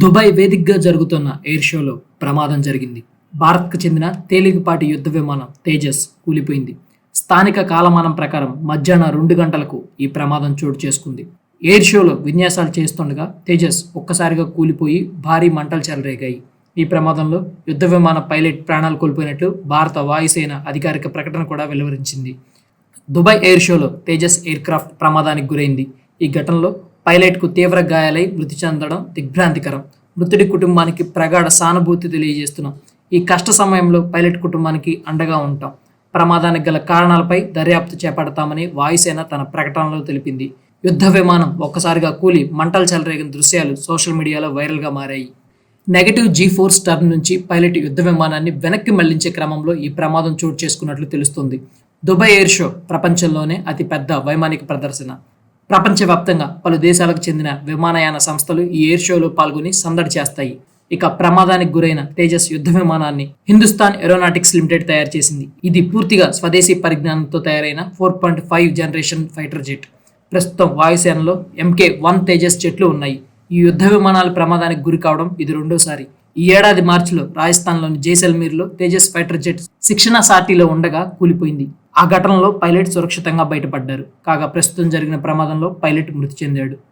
Dubai వేదికగా జరుగుతున్న air షోలో ప్రమాదం జరిగింది. భారత్కు చెందిన తేలికపాటి యుద్ధ విమానం తేజస్ కూలిపోయింది. స్థానిక కాలమానం ప్రకారం మధ్యాహ్నం రెండు గంటలకు ఈ ప్రమాదం చోటు చేసుకుంది. ఎయిర్ షోలో విన్యాసాలు చేస్తుండగా తేజస్ ఒక్కసారిగా కూలిపోయి భారీ మంటలు చెలరేగాయి. ఈ ప్రమాదంలో యుద్ధ విమాన పైలట్ ప్రాణాలు కోల్పోయినట్లు భారత వాయుసేన అధికారిక ప్రకటన కూడా వెలువరించింది. దుబాయ్ ఎయిర్ షోలో తేజస్ ఎయిర్ క్రాఫ్ట్ ప్రమాదానికి గురైంది. ఈ ఘటనలో పైలట్కు తీవ్ర గాయాలై మృతి చెందడం దిగ్భ్రాంతికరం. మృతుడి కుటుంబానికి ప్రగాఢ సానుభూతి తెలియజేస్తున్నాం. ఈ కష్ట సమయంలో పైలట్ కుటుంబానికి అండగా ఉంటాం. ప్రమాదానికి గల కారణాలపై దర్యాప్తు చేపడతామని వాయుసేన తన ప్రకటనలో తెలిపింది. యుద్ధ విమానం ఒక్కసారిగా కూలి మంటలు చెలరేగిన దృశ్యాలు సోషల్ మీడియాలో వైరల్గా మారాయి. నెగటివ్ జీ ఫోర్స్ టర్న్ నుంచి పైలట్ యుద్ధ విమానాన్ని వెనక్కి మళ్ళించే క్రమంలో ఈ ప్రమాదం చోటు చేసుకున్నట్లు తెలుస్తుంది. దుబాయ్ ఎయిర్ షో ప్రపంచంలోనే అతి పెద్ద వైమానిక ప్రదర్శన. ప్రపంచవ్యాప్తంగా పలు దేశాలకు చెందిన విమానయాన సంస్థలు ఈ ఎయిర్ షోలో పాల్గొని సందడి చేస్తాయి. ఇక ప్రమాదానికి గురైన తేజస్ యుద్ధ విమానాన్ని హిందుస్థాన్ ఏరోనాటిక్స్ లిమిటెడ్ తయారు చేసింది. ఇది పూర్తిగా స్వదేశీ పరిజ్ఞానంతో తయారైన four point five generation fighter jet. ప్రస్తుతం వాయుసేనలో ఎంకే వన్ తేజస్ జెట్లు ఉన్నాయి. ఈ యుద్ధ విమానాల ప్రమాదానికి గురి కావడం ఇది రెండోసారి. ఈ ఏడాది మార్చిలో రాజస్థాన్లోని జైసల్మీర్లో తేజస్ ఫైటర్ జెట్ శిక్షణ సాటిలో ఉండగా కూలిపోయింది. ఆ ఘటనలో పైలట్ సురక్షితంగా బయటపడ్డారు. కాగా ప్రస్తుతం జరిగిన ప్రమాదంలో పైలట్ మృతి చెందాడు.